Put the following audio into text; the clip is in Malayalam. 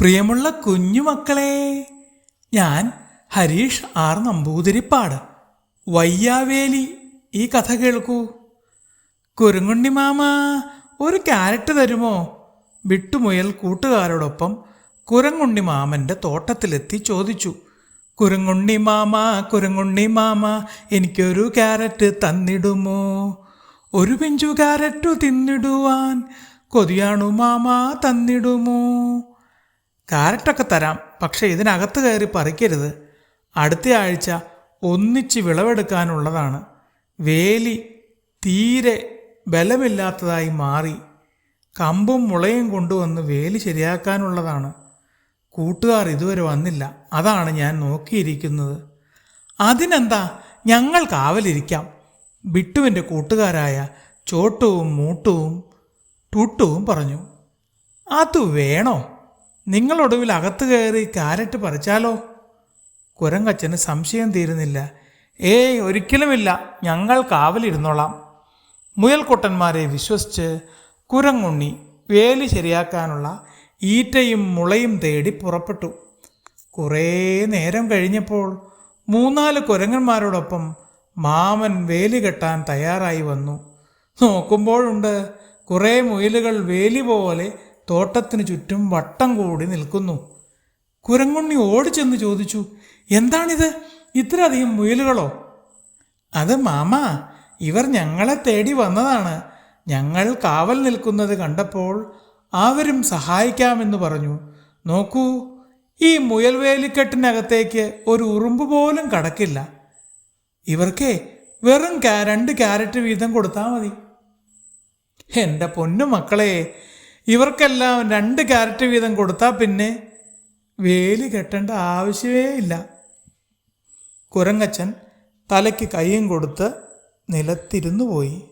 പ്രിയമുള്ള കുഞ്ഞുമക്കളെ ഞാൻ ഹരീഷ് ആർ നമ്പൂതിരിപ്പാട് വയ്യാവേലി ഈ കഥ കേൾക്കൂ. കുരുങ്ങുണ്ണി മാമ ഒരു ക്യാരറ്റ് തരുമോ? വിട്ടുമുയൽ കൂട്ടുകാരോടൊപ്പം കുരങ്ങുണ്ണി മാമന്റെ തോട്ടത്തിലെത്തി ചോദിച്ചു. കുരങ്ങുണ്ണി മാമ കുരങ്ങുണ്ണി മാമ എനിക്കൊരു ക്യാരറ്റ് തന്നിടുമോ? ഒരു പിഞ്ചു ക്യാരറ്റു തിന്നിടുവാൻ കൊതിയാണു മാമ തന്നിടുമോ? കാരറ്റൊക്കെ തരാം. പക്ഷെ ഇതിനകത്ത് കയറി പറിക്കരുത്. അടുത്ത ആഴ്ച ഒന്നിച്ച് വിളവെടുക്കാനുള്ളതാണ്. വേലി തീരെ ബലമില്ലാത്തതായി മാറി. കമ്പും മുളയും കൊണ്ടുവന്ന് വേലി ശരിയാക്കാനുള്ളതാണ്. കൂട്ടുകാർ ഇതുവരെ വന്നില്ല. അതാണ് ഞാൻ നോക്കിയിരിക്കുന്നത്. അതിനെന്താ? ഞങ്ങൾ കാവലിരിക്കാം. ബിട്ടുവിന്റെ കൂട്ടുകാരായ ചോട്ടുവും മൂട്ടുവും ടുട്ടുവും പറഞ്ഞു. അത് വേണോ? നിങ്ങളൊടുവിൽ അകത്ത് കയറി കാരറ്റ് പറിച്ചാലോ? കുരങ്ങച്ചന് സംശയം തീരുന്നില്ല. ഏയ് ഒരിക്കലുമില്ല. ഞങ്ങൾ കാവലിരുന്നോളാം. മുയൽക്കൊട്ടന്മാരെ വിശ്വസിച്ച് കുരങ്ങുണ്ണി വേലി ശരിയാക്കാനുള്ള ഈറ്റയും മുളയും തേടി പുറപ്പെട്ടു. കുറേ നേരം കഴിഞ്ഞപ്പോൾ മൂന്നാൽ കുരങ്ങന്മാരോടൊപ്പം മാമൻ വേലി കെട്ടാൻ തയ്യാറായി വന്നു. നോക്കുമ്പോഴുണ്ട് കുറേ മുയലുകൾ വേലി പോലെ തോട്ടത്തിന് ചുറ്റും വട്ടം കൂടി നിൽക്കുന്നു. കുരങ്ങുണ്ണി ഓടിച്ചെന്ന് ചോദിച്ചു എന്താണിത്? ഇത്രയധികം മുയലുകളോ? അത് മാമ ഇവർ ഞങ്ങളെ തേടി വന്നതാണ്. ഞങ്ങൾ കാവൽ നിൽക്കുന്നത് കണ്ടപ്പോൾ അവരും സഹായിക്കാമെന്ന് പറഞ്ഞു. നോക്കൂ ഈ മുയൽ വേലിക്കെട്ടിനകത്തേക്ക് ഒരു ഉറുമ്പ് പോലും കടക്കില്ല. ഇവർക്കേ വെറും രണ്ട് ക്യാരറ്റ് വീതം കൊടുത്താൽ മതി. എന്റെ പൊന്നു മക്കളെ ഇവർക്കെല്ലാം രണ്ട് ക്യാരറ്റ് വീതം കൊടുത്താൽ പിന്നെ വേലി കെട്ടേണ്ട ആവശ്യമേ ഇല്ല. കുരങ്ങച്ചൻ തലയ്ക്ക് കൈയും കൊടുത്ത് നിലത്തിരുന്നു പോയി.